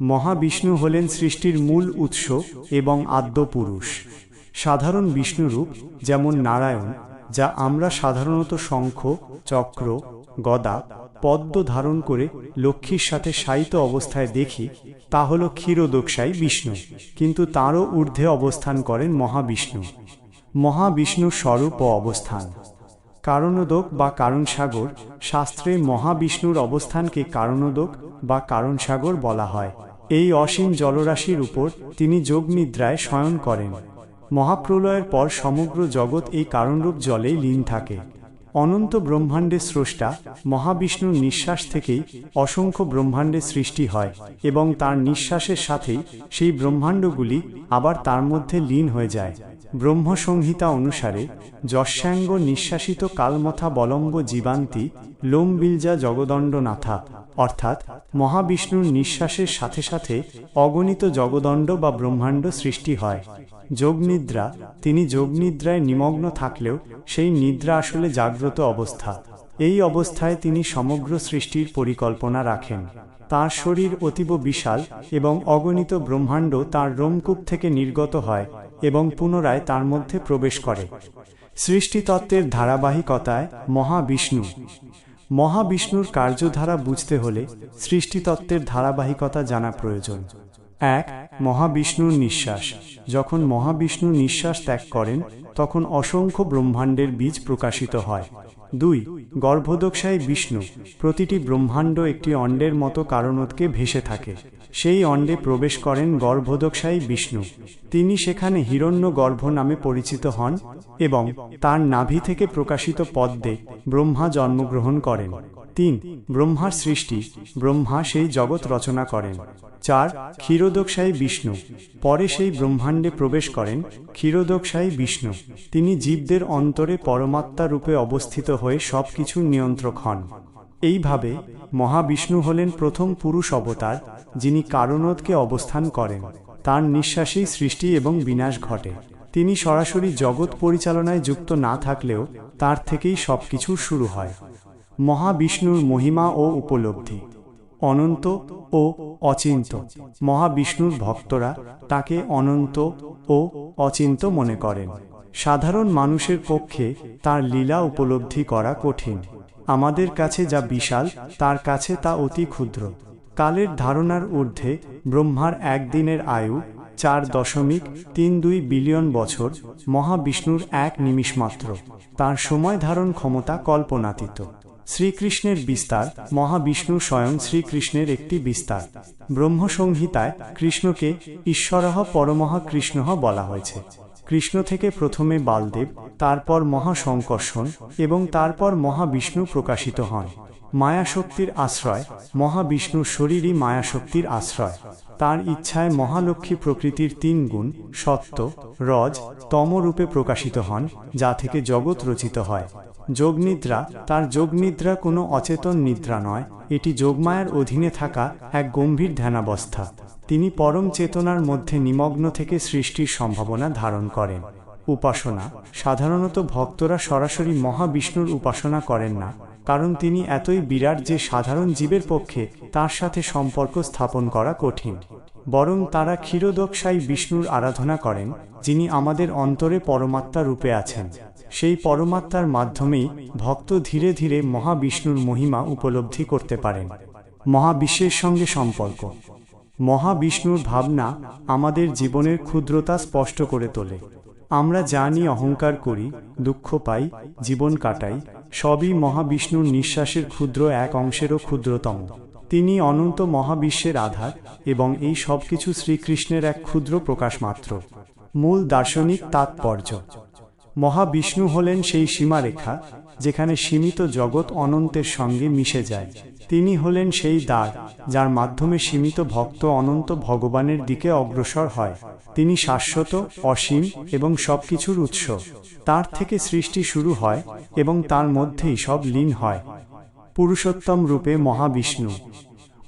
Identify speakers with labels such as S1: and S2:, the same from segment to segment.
S1: মহাবিষ্ণু হলেন সৃষ্টির মূল উৎস এবং আদ্য পুরুষ সাধারণ বিষ্ণুরূপ যেমন নারায়ণ, যা আমরা সাধারণত শঙ্খ, চক্র, গদা, পদ্ম ধারণ করে লক্ষ্মীর সাথে শায়িত অবস্থায় দেখি, তা হল ক্ষীরোদক্ষাই বিষ্ণু, কিন্তু তারও ঊর্ধ্বে অবস্থান করেন মহাবিষ্ণু। মহাবিষ্ণুর স্বরূপ ও অবস্থান। কারণোদক বা কারণসাগর, শাস্ত্রে মহাবিষ্ণুর অবস্থানকে কারণোদক বা কারণসাগর বলা হয়। এই অসীম জলরাশির উপর তিনি যোগনিদ্রায় শয়ন করেন। মহাপ্রলয়ের পর সমগ্র জগৎ এই কারণরূপ জলেই লীন থাকে। অনন্ত ব্রহ্মাণ্ডের স্রষ্টা মহাবিষ্ণুর নিঃশ্বাস থেকেই অসংখ্য ব্রহ্মাণ্ডের সৃষ্টি হয় এবং তার নিঃশ্বাসের সাথেই সেই ব্রহ্মাণ্ডগুলি আবার তার মধ্যে লীন হয়ে যায়। ব্রহ্মসংহিতা অনুসারে যশ্যাঙ্গ নিঃশ্বাসিত কালমথা বলম্ব জীবান্তি লোমবিলজা জগদণ্ডনাথা, অর্থাৎ মহাবিষ্ণুর নিঃশ্বাসের সাথে সাথে অগণিত জগদণ্ড বা ব্রহ্মাণ্ড সৃষ্টি হয়। যোগনিদ্রা, তিনি যোগনিদ্রায় নিমগ্ন থাকলেও সেই নিদ্রা আসলে জাগ্রত অবস্থা। এই অবস্থায় তিনি সমগ্র সৃষ্টির পরিকল্পনা রাখেন। তার শরীর অতীব বিশাল এবং অগণিত ব্রহ্মাণ্ড তার রোমকূপ থেকে নির্গত হয়। এবং পুনরায় তার মধ্যে প্রবেশ করে। সৃষ্টিতত্ত্বের ধারাবাহিকতায় মহাবিষ্ণু। মহাবিষ্ণুর কার্যধারা বুঝতে হলে সৃষ্টিতত্ত্বের ধারাবাহিকতা জানা প্রয়োজন। এক, মহাবিষ্ণুর নিঃশ্বাস। যখন মহাবিষ্ণু নিঃশ্বাস ত্যাগ করেন, তখন অসংখ্য ব্রহ্মাণ্ডের বীজ প্রকাশিত হয়। দুই গর্ভদক্ষায় বিষ্ণু। প্রতিটি ব্রহ্মাণ্ড একটি অণ্ডের মতো কারণতকে ভেসে থাকে। সেই অণ্ডে প্রবেশ করেন গর্ভদক্ষায়ী বিষ্ণু। তিনি সেখানে হিরণ্য গর্ভ নামে পরিচিত হন এবং তার নাভি থেকে প্রকাশিত পদ্মে ব্রহ্মা জন্মগ্রহণ করেন। তিন, ব্রহ্মার সৃষ্টি। ব্রহ্মা সেই জগৎ রচনা করেন। চার ক্ষীরোদকশায়ী বিষ্ণু। পরে সেই ব্রহ্মাণ্ডে প্রবেশ করেন ক্ষীরোদকশায়ী বিষ্ণু। তিনি জীবদের অন্তরে পরমাত্মা রূপে অবস্থিত হয়ে সব কিছুর নিয়ন্ত্রক হন। এইভাবে মহাবিষ্ণু হলেন প্রথম পুরুষ অবতার, যিনি কারণোদকে অবস্থান করেন। তার নিঃশ্বাসেই সৃষ্টি এবং বিনাশ ঘটে। তিনি সরাসরি জগৎ পরিচালনায় যুক্ত না থাকলেও তার থেকেই সবকিছুর শুরু হয়। মহাবিষ্ণুর মহিমা ও উপলব্ধি। অনন্ত ও অচিন্ত। মহাবিষ্ণুর ভক্তরা তাকে অনন্ত ও অচিন্ত মনে করেন। সাধারণ মানুষের পক্ষে তার লীলা উপলব্ধি করা কঠিন। আমাদের কাছে যা বিশাল, তার কাছে তা অতি ক্ষুদ্র। কালের ধারণার ঊর্ধ্বে ব্রহ্মার একদিনের আয়ু চার দশমিক তিন দুই বিলিয়ন বছর, মহাবিষ্ণুর এক নিমিষ মাত্র। তার সময় ধারণ ক্ষমতা কল্পনাতীত। শ্রীকৃষ্ণের বিস্তার, মহাবিষ্ণু স্বয়ং শ্রীকৃষ্ণের একটি বিস্তার। ব্রহ্মসংহিতায় কৃষ্ণকে ঈশ্বরহ পরমহা কৃষ্ণহ বলা হয়েছে। কৃষ্ণ থেকে প্রথমে বালদেব, তারপর মহাশঙ্কর্ষণ এবং তারপর মহাবিষ্ণু প্রকাশিত হন। মায়াশক্তির আশ্রয় মহাবিষ্ণুর শরীরই মায়াশক্তির আশ্রয়। তার ইচ্ছায় মহালক্ষ্মী প্রকৃতির তিন গুণ, সত্য, রজ, তমরূপে প্রকাশিত হন, যা থেকে জগৎ রচিত হয়। যোগনিদ্রা, তার যোগনিদ্রা কোনো অচেতন নিদ্রা নয়, এটি যোগমায়ার অধীনে থাকা এক গম্ভীর ধ্যানাবস্থা। তিনি পরম চেতনার মধ্যে নিমগ্ন থেকে সৃষ্টির সম্ভাবনা ধারণ করেন। উপাসনা, সাধারণত ভক্তরা সরাসরি মহাবিষ্ণুর উপাসনা করেন না, কারণ তিনি এতই বিরাট যে সাধারণ জীবের পক্ষে তার সাথে সম্পর্ক স্থাপন করা কঠিন। বরং তারা ক্ষীরোদকশাই বিষ্ণুর আরাধনা করেন, যিনি আমাদের অন্তরে পরমাত্মা রূপে আছেন। সেই পরমাত্মার মাধ্যমেই ভক্ত ধীরে ধীরে মহাবিষ্ণুর মহিমা উপলব্ধি করতে পারেন। মহাবিশ্বের সঙ্গে সম্পর্ক। মহাবিষ্ণুর ভাবনা আমাদের জীবনের ক্ষুদ্রতা স্পষ্ট করে তোলে। আমরা জানি, অহংকার করি, দুঃখ পাই, জীবন কাটাই, সবই মহাবিষ্ণুর নিঃশ্বাসের ক্ষুদ্র এক অংশেরও ক্ষুদ্রতম। তিনি অনন্ত মহাবিশ্বের আধার এবং এই সব কিছু শ্রীকৃষ্ণের এক ক্ষুদ্র প্রকাশ মাত্র মূল দার্শনিক তাৎপর্য। মহাবিষ্ণু হলেন সেই সীমারেখা, যেখানে সীমিত জগৎ অনন্তের সঙ্গে মিশে যায়। তিনি হলেন সেই দ্বার, যার মাধ্যমে সীমিত ভক্ত অনন্ত ভগবানের দিকে অগ্রসর হয়। তিনি শাশ্বত, অসীম এবং সবকিছুর উৎস। তার থেকে সৃষ্টি শুরু হয় এবং তার মধ্যেই সব লীন হয়। পুরুষোত্তম রূপে মহাবিষ্ণু।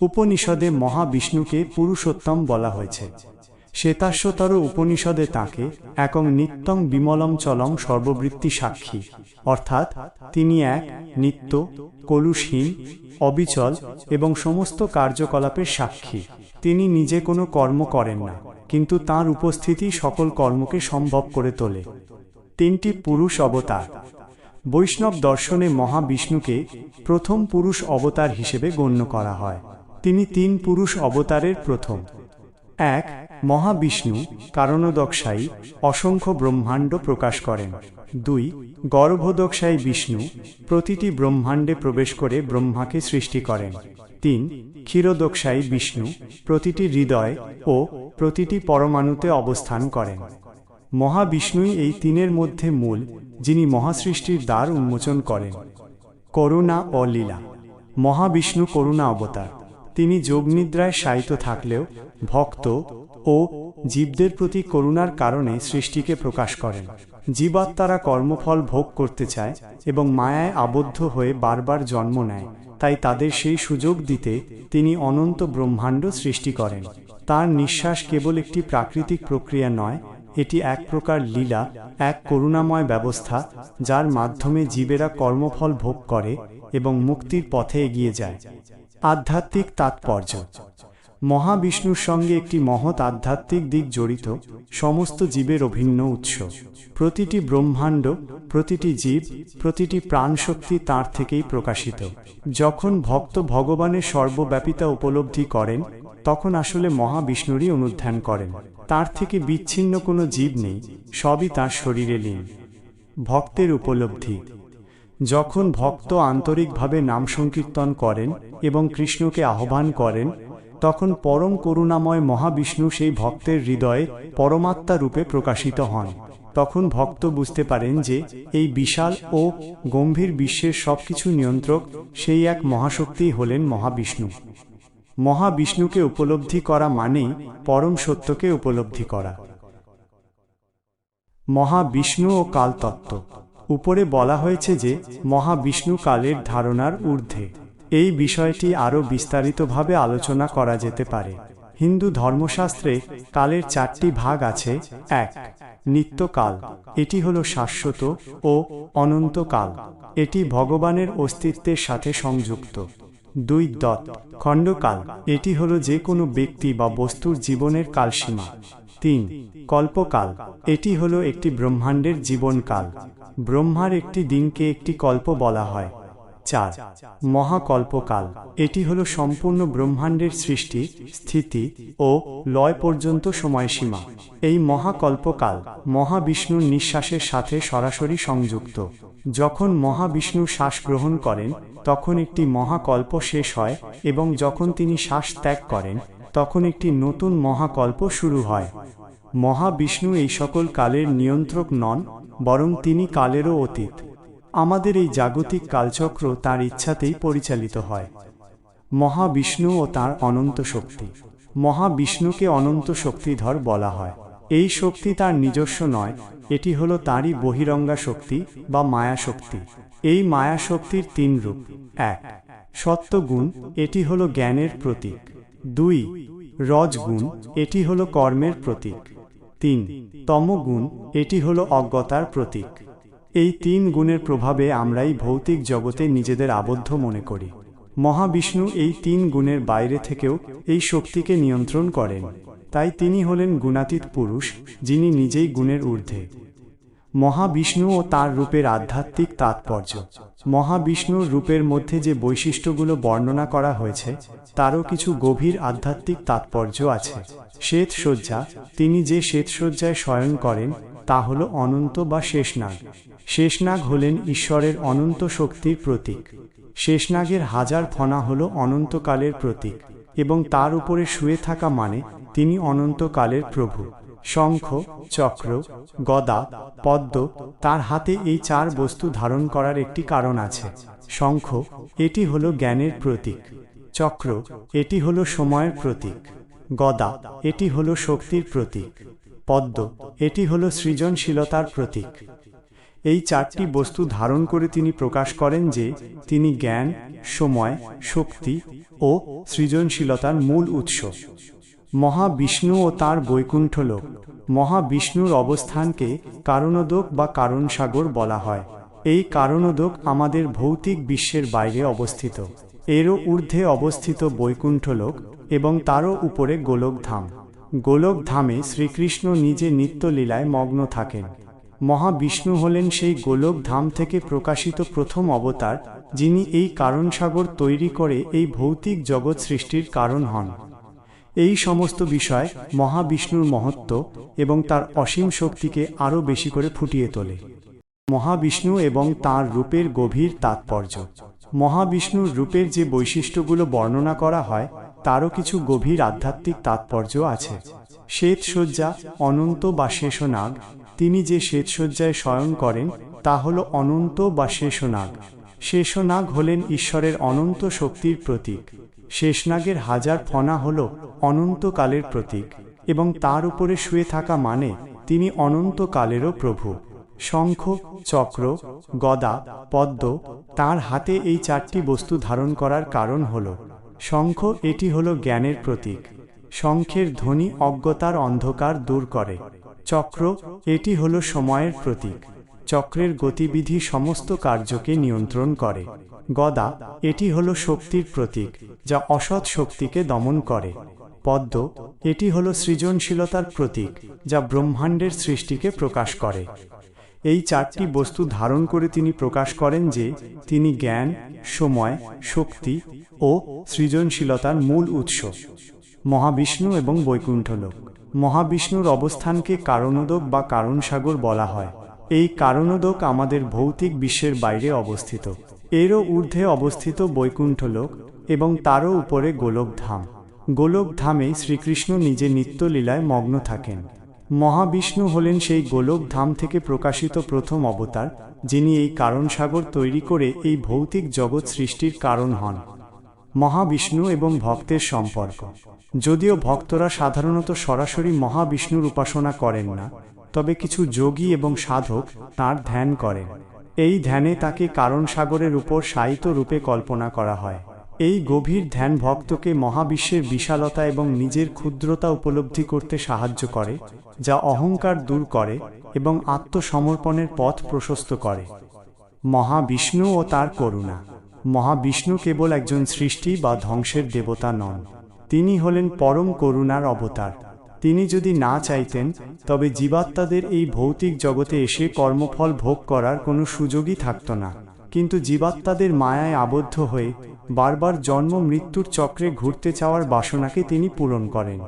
S1: উপনিষদে মহাবিষ্ণুকে পুরুষোত্তম বলা হয়েছে। শ্বেতাশ্বতর উপনিষদে তাকে একং নিত্যং বিমলম চলং সর্ববৃত্তি সাক্ষী। অর্থাৎ তিনি এক নিত্য, কলুষহীন, অবিচল এবং সমস্ত কার্যকলাপের সাক্ষী। তিনি নিজে কোনো কর্ম করেন না, কিন্তু তার উপস্থিতি সকল কর্মকে সম্ভব করে তোলে। তিনটি পুরুষ অবতার। বৈষ্ণব দর্শনে মহাবিষ্ণুকে প্রথম পুরুষ অবতার হিসেবে গণ্য করা হয়। তিনি তিন পুরুষ অবতারের প্রথম। এক মহাবিষ্ণু কারণোদকশায়ী অসংখ্য ব্রহ্মাণ্ড প্রকাশ করেন। দুই গর্ভোদকশায়ী বিষ্ণু প্রতিটি ব্রহ্মাণ্ডে প্রবেশ করে ব্রহ্মাকে সৃষ্টি করেন। তিন ক্ষীরোদকশায়ী বিষ্ণু প্রতিটি হৃদয় ও প্রতিটি পরমাণুতে অবস্থান করেন। মহাবিষ্ণুই এই তিনের মধ্যে মূল, যিনি মহাসৃষ্টির দ্বার উন্মোচন করেন। করুণা ও লীলা। মহাবিষ্ণু করুণা অবতার। তিনি যোগনিদ্রায় শায়িত থাকলেও ভক্ত ও জীবদের প্রতি করুণার কারণে সৃষ্টিকে প্রকাশ করেন। জীবাত্মারা কর্মফল ভোগ করতে চায় এবং মায়ায় আবদ্ধ হয়ে বারবার জন্ম নেয়। তাই তাদের সেই সুযোগ দিতে তিনি অনন্ত ব্রহ্মাণ্ড সৃষ্টি করেন। তার নিঃশ্বাস কেবল একটি প্রাকৃতিক প্রক্রিয়া নয়, এটি এক প্রকার লীলা, এক করুণাময় ব্যবস্থা, যার মাধ্যমে জীবেরা কর্মফল ভোগ করে এবং মুক্তির পথে এগিয়ে যায়। আধ্যাত্মিক তাৎপর্য। মহাবিষ্ণুর সঙ্গে একটি মহৎ আধ্যাত্মিক দিক জড়িত, সমস্ত জীবের অভিন্ন উৎস। প্রতিটি ব্রহ্মাণ্ড, প্রতিটি জীব, প্রতিটি প্রাণশক্তি তার থেকেই প্রকাশিত। যখন ভক্ত ভগবানের সর্বব্যাপিতা উপলব্ধি করেন, তখন আসলে মহাবিষ্ণুরই অনুধ্যান করেন। তার থেকে বিচ্ছিন্ন কোনো জীব নেই, সবই তার শরীরে লীন। ভক্তের উপলব্ধি। যখন ভক্ত আন্তরিকভাবে নাম সংকীর্তন করেন এবং কৃষ্ণকে আহ্বান করেন, তখন পরম করুণাময় মহাবিষ্ণু সেই ভক্তের হৃদয়ে পরমাত্মা রূপে প্রকাশিত হন। তখন ভক্ত বুঝতে পারেন যে এই বিশাল ও গম্ভীর বিশ্বের সবকিছু নিয়ন্ত্রক সেই এক মহাশক্তিই হলেন মহাবিষ্ণু। মহাবিষ্ণুকে উপলব্ধি করা মানেই পরম সত্যকে উপলব্ধি করা। মহাবিষ্ণু ও কালতত্ত্ব। উপরে বলা হয়েছে যে মহাবিষ্ণু কালের ধারণার ঊর্ধ্বে। এই বিষয়টি আরও বিস্তারিতভাবে আলোচনা করা যেতে পারে। হিন্দু ধর্মশাস্ত্রে কালের চারটি ভাগ আছে। এক, নিত্যকাল। এটি হল শাশ্বত ও অনন্তকাল। এটি ভগবানের অস্তিত্বের সাথে সংযুক্ত। দুই দত খণ্ডকাল। এটি হল যে কোনো ব্যক্তি বা বস্তুর জীবনের কালসীমা। তিন, কল্পকাল। এটি হল একটি ব্রহ্মাণ্ডের জীবনকাল। ব্রহ্মার একটি দিনকে একটি কল্প বলা হয়। চার, মহাকল্পকাল। এটি হল সম্পূর্ণ ব্রহ্মাণ্ডের সৃষ্টি, স্থিতি ও লয় পর্যন্ত সময়সীমা। এই মহাকল্পকাল মহাবিষ্ণুর নিঃশ্বাসের সাথে সরাসরি সংযুক্ত। যখন মহাবিষ্ণু শ্বাস গ্রহণ করেন, তখন একটি মহাকল্প শেষ হয় এবং যখন তিনি শ্বাস ত্যাগ করেন তখন একটি নতুন মহাকল্প শুরু হয়। মহাবিষ্ণু এই সকল কালের নিয়ন্ত্রক নন, বরং তিনি কালেরও অতীত। আমাদের এই জাগতিক কালচক্র তার ইচ্ছাতেই পরিচালিত হয়। মহাবিষ্ণু ও তার অনন্ত শক্তি। মহাবিষ্ণুকে অনন্ত শক্তিধর বলা হয়। এই শক্তি তার নিজস্ব নয়, এটি হল তারই বহিরঙ্গা শক্তি বা মায়া শক্তি। এই মায়া শক্তির তিন রূপ। এক সত্যগুণ এটি হল জ্ঞানের প্রতীক। দুই, রজগুণ, এটি হল কর্মের প্রতীক। তিন, তমগুণ, এটি হল অজ্ঞতার প্রতীক। এই তিন গুণের প্রভাবে আমরাই ভৌতিক জগতে নিজেদের আবদ্ধ মনে করি। মহাবিষ্ণু এই তিন গুণের বাইরে থেকেও এই শক্তিকে নিয়ন্ত্রণ করেন। তাই তিনি হলেন গুণাতীত পুরুষ, যিনি নিজেই গুণের ঊর্ধ্বে। মহাবিষ্ণু ও তার রূপের আধ্যাত্মিক তাৎপর্য। মহাবিষ্ণুর রূপের মধ্যে যে বৈশিষ্ট্যগুলো বর্ণনা করা হয়েছে, তারও কিছু গভীর আধ্যাত্মিক তাৎপর্য আছে। শ্বেতসজ্জা, তিনি যে শ্বেতসজ্জায় শয়ন করেন, তা হল অনন্ত বা শেষনাগ। শেষনাগ হলেন ঈশ্বরের অনন্ত শক্তির প্রতীক। শেষনাগের হাজার ফনা হল অনন্তকালের প্রতীক এবং তার উপরে শুয়ে থাকা মানে তিনি অনন্তকালের প্রভু। শঙ্খ, চক্র, গদা, পদ্ম, তার হাতে এই চার বস্তু ধারণ করার একটি কারণ আছে। শঙ্খ, এটি হলো জ্ঞানের প্রতীক। চক্র, এটি হলো সময়ের প্রতীক। গদা, এটি হলো শক্তির প্রতীক। পদ্ম, এটি হলো সৃজনশীলতার প্রতীক। এই চারটি বস্তু ধারণ করে তিনি প্রকাশ করেন যে, তিনি জ্ঞান, সময়, শক্তি ও সৃজনশীলতার মূল উৎস। মহাবিষ্ণু ও তার বৈকুণ্ঠ লোক। মহাবিষ্ণুর অবস্থানকে কারণোদক বা কারণসাগর বলা হয়। এই কারণোদক আমাদের ভৌতিক বিশ্বের বাইরে অবস্থিত। এরও ঊর্ধ্বে অবস্থিত বৈকুণ্ঠ লোক এবং তারও উপরে গোলকধাম। গোলকধামে শ্রীকৃষ্ণ নিজে নিত্যলীলায় মগ্ন থাকেন। মহাবিষ্ণু হলেন সেই গোলকধাম থেকে প্রকাশিত প্রথম অবতার যিনি এই কারণসাগর তৈরি করে এই ভৌতিক জগৎ সৃষ্টির কারণ হন। এই সমস্ত বিষয় মহাবিষ্ণুর মহত্ব এবং তার অসীম শক্তিকে আরও বেশি করে ফুটিয়ে তোলে। মহাবিষ্ণু এবং তার রূপের গভীর তাৎপর্য। মহাবিষ্ণুর রূপের যে বৈশিষ্ট্যগুলো বর্ণনা করা হয়, তারও কিছু গভীর আধ্যাত্মিক তাৎপর্য আছে। শ্বেতসজ্জা, অনন্ত বা শেষনাগ তিনি যে শ্বেতসজ্জায় শয়ন করেন, তা হল অনন্ত বা শেষনাগ শেষনাগ হলেন ঈশ্বরের অনন্ত শক্তির প্রতীক। শেষনাগের হাজার ফনা হল অনন্তকালের প্রতীক, এবং তার উপরে শুয়ে থাকা মানে তিনি অনন্তকালেরও প্রভু। শঙ্খ, চক্র, গদা, পদ্ম তার হাতে এই চারটি বস্তু ধারণ করার কারণ হল, শঙ্খ এটি হল জ্ঞানের প্রতীক। শঙ্খের ধ্বনি অজ্ঞতার অন্ধকার দূর করে। চক্র এটি হল সময়ের প্রতীক। চক্রের গতিবিধি সমস্ত কার্যকে নিয়ন্ত্রণ করে। গদা, এটি হল শক্তির প্রতীক, যা অসৎ শক্তিকে দমন করে। পদ্ম, এটি হল সৃজনশীলতার প্রতীক, যা ব্রহ্মাণ্ডের সৃষ্টিকে প্রকাশ করে। এই চারটি বস্তু ধারণ করে তিনি প্রকাশ করেন যে, তিনি জ্ঞান, সময়, শক্তি ও সৃজনশীলতার মূল উৎস। মহাবিষ্ণু এবং বৈকুণ্ঠলোক। মহাবিষ্ণুর অবস্থানকে কারণোদক বা কারণসাগর বলা হয়। এই কারণোদক আমাদের ভৌতিক বিশ্বের বাইরে অবস্থিত। এরও ঊর্ধ্বে অবস্থিত বৈকুণ্ঠলোক এবং তারও উপরে গোলকধাম। গোলকধামে শ্রীকৃষ্ণ নিজে নিত্যলীলায় মগ্ন থাকেন। মহাবিষ্ণু হলেন সেই গোলকধাম থেকে প্রকাশিত প্রথম অবতার, যিনি এই কারণসাগর তৈরি করে এই ভৌতিক জগৎ সৃষ্টির কারণ হন। মহাবিষ্ণু এবং ভক্তের সম্পর্ক। যদিও ভক্তরা সাধারণত সরাসরি মহাবিষ্ণুর উপাসনা করেন না তবে কিছু যোগী এবং সাধক তার ধ্যান করেন। এই ধ্যানে তাকে কারণ সাগরের উপর সায়িত রূপে কল্পনা করা হয়। এই গভীর ধ্যান ভক্তকে মহাবিশ্বের বিশালতা এবং নিজের ক্ষুদ্রতা উপলব্ধি করতে সাহায্য করে, যা অহংকার দূর করে এবং আত্মসমর্পণের পথ প্রশস্ত করে। মহাবিষ্ণু ও তার করুণা। মহাবিষ্ণু কেবল একজন সৃষ্টি বা ধ্বংসের দেবতা নন। তিনি হলেন পরম করুণার অবতার। তিনি যদি না চাইতেন, তবে জীবাত্মাদের এই ভৌতিক জগতে এসে কর্মফল ভোগ করার কোনো সুযোগই থাকত না। কিন্তু জীবাত্মাদের মায়ায় আবদ্ধ হয়ে বারবার জন্ম মৃত্যুর চক্রে ঘুরতে চাওয়ার বাসনাকে তিনি পূরণ করেন।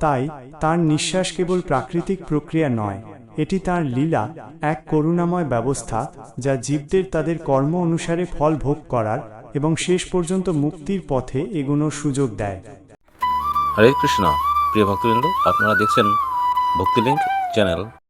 S1: তাই তার নিঃশ্বাস কেবল প্রাকৃতিক প্রক্রিয়া নয়, এটি তার লীলা, এক করুণাময় ব্যবস্থা, যা জীবদের তাদের কর্ম অনুসারে ফল ভোগ করার এবং শেষ পর্যন্ত মুক্তির পথে এগোনোর সুযোগ দেয়।
S2: হরে কৃষ্ণ। প্রিয় ভক্তবৃন্দ আপনারা দেখছেন ভক্তিলিঙ্ক চ্যানেল।